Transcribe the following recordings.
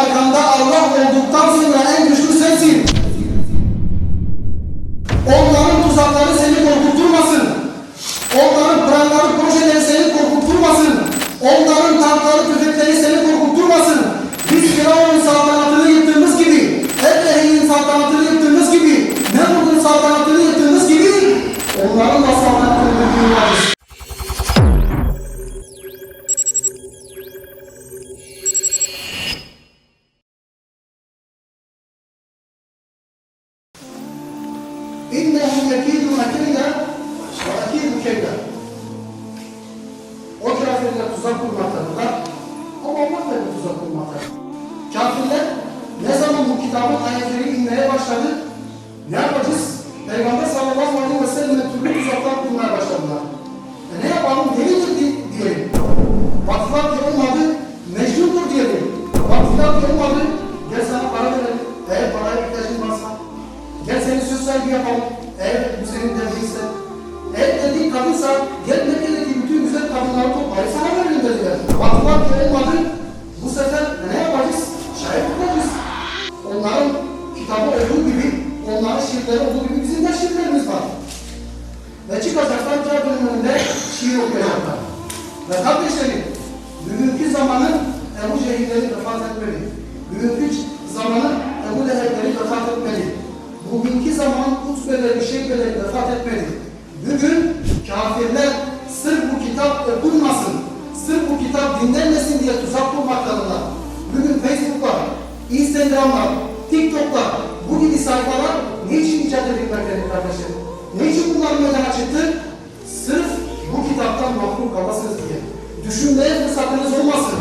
arkanda Allah olduktan sonra en güçlü sensin. Onların tuzakları seni korkutturmasın. Onların planları, projeleri seni korkutturmasın. Onların kitabın ayetleri inmeye başladı? Ne yapacağız? Etmeli. Bugünkü zamanın Ebu Leheb'leri vefat etmeli. Bugünkü zaman Utbeleri, Şeybeleri vefat etmeli. Bugün kafirler sırf bu kitap okunmasın, sırf bu kitap dinlenmesin diye tuzak kurmaktadırlar. Bugün Facebook'lar, Instagram'lar, TikTok'lar, bu gibi sayfalar niçin icat edilmektedir kardeşlerim? Niçin bunlar meydana çıktı? Sırf bu kitaptan mahrum kalasınız diye. Düşünmeye fırsatınız olmasın.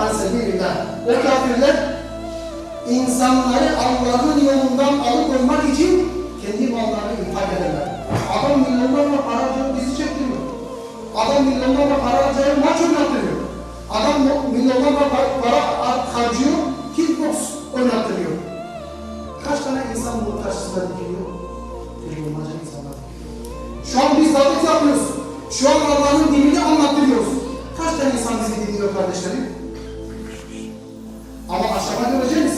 an sebilillah. O kafirler insanları Allah'ın yolundan alıkoymak için kendi mallarını infak ederler. Adam milyonlarla para harcayıp bizi çektiriyor. Adam milyonlarla para harcayıp maç oynattırıyor. Adam milyonlarla para harcıyor, kickbox oynattırıyor. Kaç tane insan bunun karşısında dikiliyor? Milyonlarca insanlar Şu an biz davet yapıyoruz. Şu an Allah'ın dinini anlattırıyoruz. Kaç tane insan bizi dinliyor kardeşlerim? Ama aşağıda göreceğiz.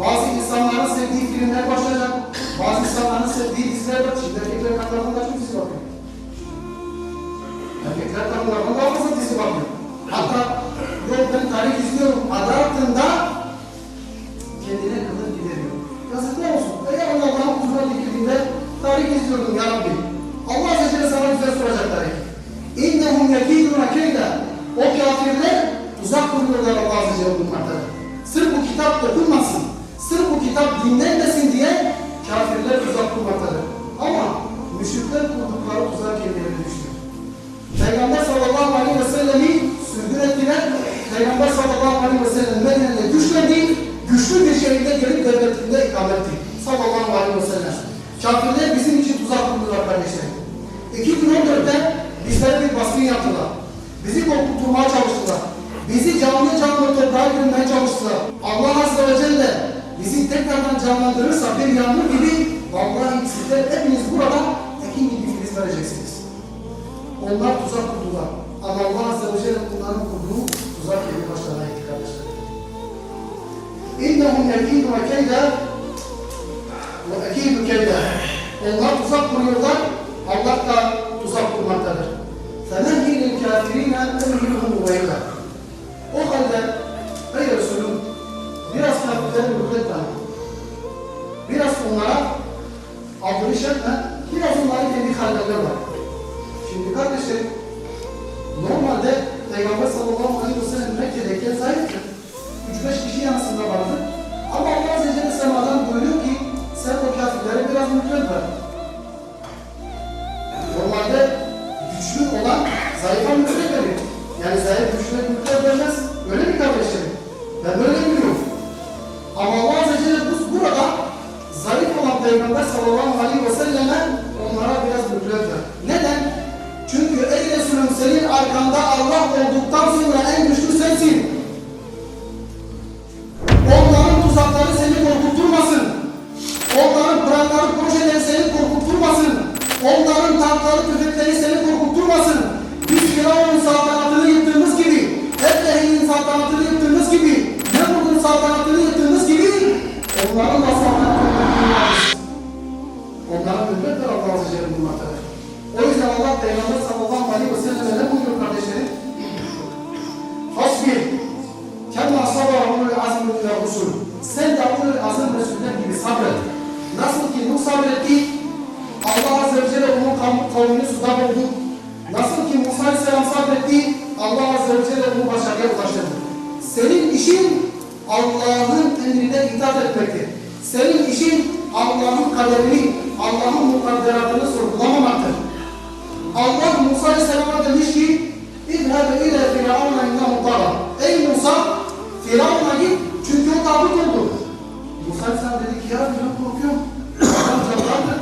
Bazı insanların sevdiği filmler başlayacak. Bazı insanların sevdiği diziler var. Şimdi erkekler kadınlardan daha çok dizi bakıyor. Erkekler kadınlardan daha fazla dizi bakıyor. Hatta yok ben tarih Bizi canlı canlı toprağa girmeye çalıştılar. Allah Azze ve Celle bizi tekrardan canlandırırsa bir yağmur gibi vallahi sizler hepiniz burada ekin gibi filiz vereceksiniz. Onlar tuzak kurdular. Ama Allah Azze ve Celle bunların kurduğu tuzak gibi başlarına etti kardeşler. İnnehum yekîdû ve keyda ve ekîdû keyda. Onlar tuzak kuruyorlar. Allah da sallallahu aleyhi ve selleme onlara biraz ver. Neden? Çünkü ey Resulüm senin arkanda Allah olduktan sonra en güçlü sensin. Onların tuzakları seni korkuturmasın. Onların planları, projeleri seni korkuturmasın. Onların tankları, tüfekleri seni korkuturmasın. Biz Firavun'un saltanatını yıktığımız gibi, Ebrehe'nin saltanatını yıktığımız gibi, Nemrut'un saltanatını yıktığımız gibi onların Peygamber sallallahu aleyhi ve sellem'e ne buyuruyor kardeşlerim? Hasbir. Kemma sabara ulul azmi ile rusul. Sen de ulul azim Resuller gibi sabret. Nasıl ki Nuh sabretti, Allah Azze ve Celle onun kav- kavmini suda boğdu. Nasıl ki Musa Aleyhisselam sabretti, Allah Azze ve Celle onu başarıya ulaştırdı. Senin işin Allah'ın emrine itaat etmektir. Senin işin Allah'ın kaderini, Allah'ın mukadderatını. Allah Musa Aleyhisselam'a demiş ki İzheb ile firavuna innehu tara. Ey Musa Firavun'a git çünkü o tabut oldu. Musa Aleyhisselam dedi ki ya ben korkuyorum. Adam canavardır.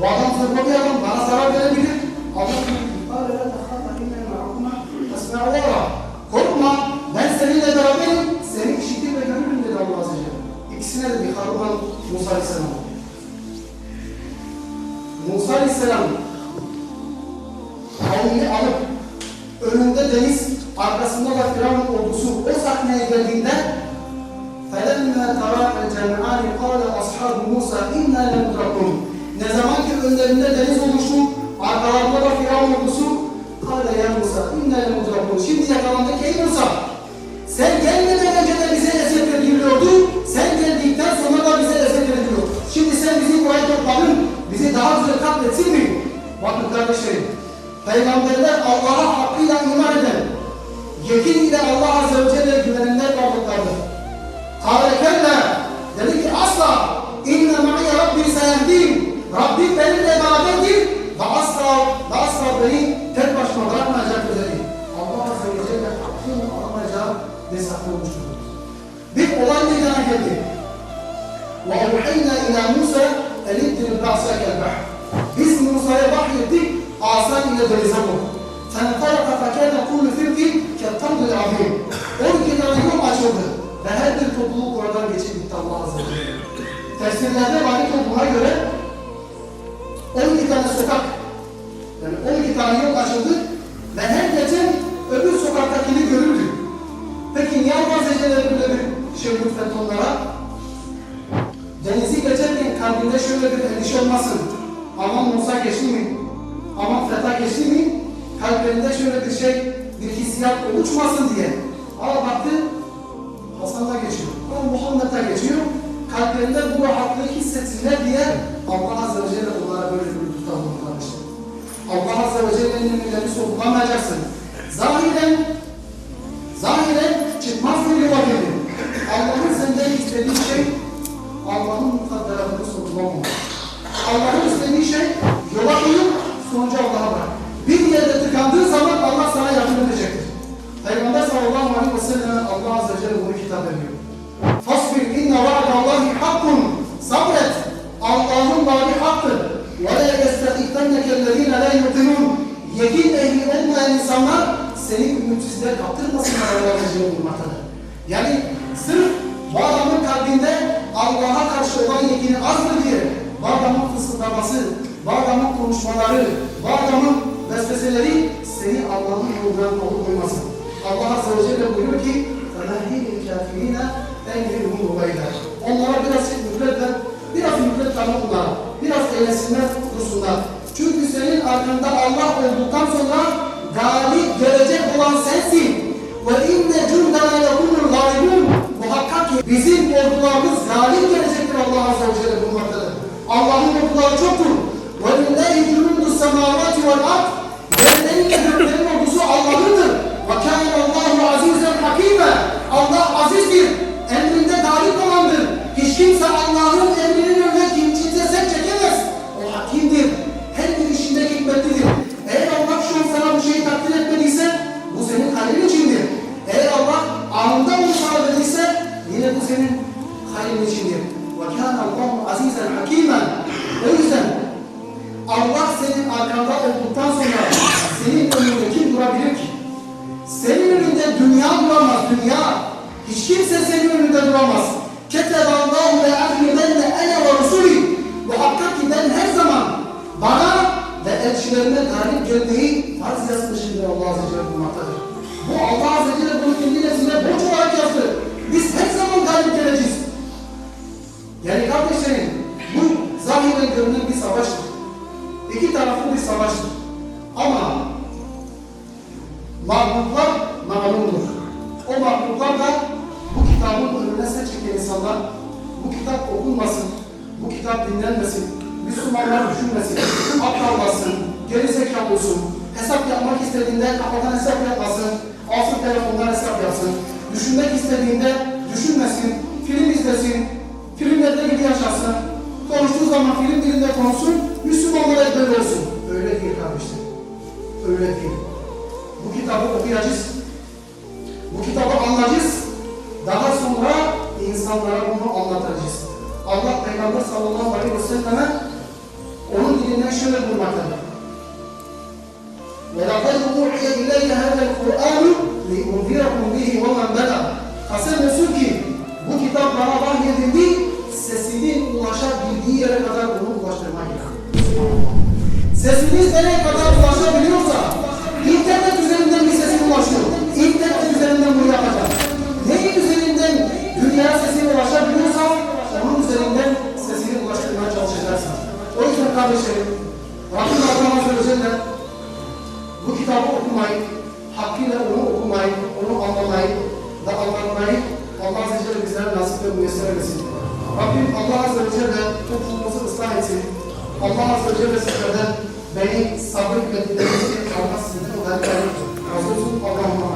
Bu adam zırhlı bir adam bana zarar verebilir. Allah dedi ki "Kâle lâ tehâfa inne ma'akuma esma'u ve ara." Korkma ben seninle beraberim. Seni işitir ve görürüm dedi Allah Azze Celle. İkisine de bir Harun Musa Aleyhisselam. Musa Aleyhisselam kavmini alıp önünde deniz, arkasında da Firavun ordusu o sahneye geldiğinde فَلَمَّا تَرَاءَ الْجَمْعَانِ قَالَ أَصْحَابُ مُوسَى اِنَّا لَمُدْرَكُونَ Ne zaman ki önlerinde deniz oluştu, arkalarında da Firavun ordusu قَالَ يَا مُوسَى اِنَّا لَمُدْرَكُونَ Şimdi yakalandık ey Musa! Sen gelmeden önce de bize eziyet ediliyordu, sen geldikten sonra da bize eziyet ediliyor. Şimdi sen bizi buraya topladın, bizi daha güzel katletsin mi? Bakın kardeşlerim, Peygamberler Allah'a hakkıyla iman eden, yekin ile Allah Azze ve Celle güvenenler varlıklardır. Kâle kelle, dedi ki asla, inne ma'iye Rabbi seyehdin, Rabbim benimle beraberdir ve asla, ve asla beni tek başıma bırakmayacaktır dedi. Allah Azze ve Celle hakkın alamayacağı destekli olmuştur. Bir olay meydana geldi. وَاَوْحَيْنَا اِلَى مُوسَى Tefsirlerde varit olduğuna göre 12 tane sokak, yani 12 tane yol açıldı ve her geçen öbür sokaktakini görürdü. Peki niye Allah Celle böyle bir şey lütfetti onlara? Denizi geçerken kalbinde şöyle bir endişe olmasın. Aman Musa geçti mi? Aman Feta geçti mi? Kalplerinde şöyle bir şey, bir hissiyat oluşmasın diye. Aa baktı, Hasan da geçiyor. Ama Muhammed da geçiyor. Kalplerinde bu rahatlığı hissetsinler diye Allah Azze ve Celle onlara böyle bir lütufta bulunmamıştır. Allah Azze ve Celle'nin emirlerini sorgulamayacaksın. Zahiren, zahiren çıkmaz bir yola gelir. Allah'ın senden istediği şey Allah'ın mukadderatını sorgulamamak. Allah'ın istediği şey yola koyup sonucu Allah'a bırak. Bir yerde tıkandığı zaman Allah sana yardım edecektir. Peygamber sallallahu aleyhi ve sellem Allah azze ve celle bunu kitap veriyor. Fasbir inne va'dallahi hakkun. Sabret. Allah'ın vaadi haktır. Ve la yestehikenneke ellezine la yuqinun. Yekin ehli olmayan insanlar seni ümitsizliğe kaptırmasınlar Allah azze ve celle bulmaktadır. Yani sırf bu adamın kalbinde Allah'a karşı olan yekini azdır diye bu adamın fısıldaması, bu adamın konuşmaları, bu adamın vesveseleri seni Allah'ın yolundan alıkoymasın. Allah Azze ve Celle buyuruyor ki فَمَهِّلِ الْكَافِرِينَ اَنْهِلْهُمْ رُبَيْلًا Onlara biraz mühlet ver, biraz mühlet tanı onlara, biraz eylesinler, dursunlar. Çünkü senin arkanda Allah olduktan sonra galip gelecek olan sensin. Ve inne cündene lekumul galibun. Muhakkak ki bizim ordularımız galip gelecektir Allah Azze ve Celle bulmaktadır. Allah'ın orduları çoktur. Ve lillahi cündü semavati vel ard. Yerlerin ve göklerin ordusu Allah'ındır. Ve kâin Allahu azizen hakime. Allah azizdir. Emrinde galip olandır. Hiç kimse Allah'ın emrinin senin hayrın içindir. وَكَانَ اللّٰهُ عَز۪يزًا حَك۪يمًا O yüzden Allah senin arkanda olduktan sonra senin önünde kim durabilir ki? Senin önünde dünya duramaz, dünya. Hiç kimse senin önünde duramaz. كَتَبَ اللّٰهُ لَاَخْلِدَنَّ اَنَا وَرُسُولِي Muhakkak ki ben her zaman bana ve elçilerine galip gelmeyi bu kitap okunmasın, bu kitap dinlenmesin, Müslümanlar düşünmesin, aptallasın, geri zekalı olsun, hesap yapmak istediğinde kafadan hesap yapmasın, alsın telefondan hesap yapsın, düşünmek istediğinde düşünmesin, film izlesin, filmlerde gibi yaşasın, konuştuğu zaman film dilinde konuşsun, Müslümanlara ezber olsun. Öyle değil kardeşlerim. Öyle değil. Bu kitabı okuyacağız. Bu kitabı anlayacağız. Daha sonra insanlara bunu anlatacağız. Allah Peygamber sallallahu aleyhi ve selleme onun dilinden şöyle buyurmaktadır. وَلَقَدْ اُوحِيَ اِلَيْكَ هَذَا الْقُرْآنُ لِاُنْذِرَكُمْ بِهِ وَمَنْ بَلَغَ Kasem olsun ki bu kitap bana vahyedildi, sesinin ulaşabildiği yere kadar bunu ulaştırmayla. Sesiniz nereye kadar ulaşabiliyorsa, kardeşlerim, Rabbim ve Celle bu kitabı okumayı, hakkıyla onu okumayı, onu anlamayı ve anlatmayı Allah Azze ve bizlere nasip ve müyesser etsin. Rabbim Allah Azze ve Celle toplumumuzu ıslah etsin. Allah Azze ve Celle sizlerden beni sabır ve dinlemesi Allah sizden da razı olsun. Allah'ım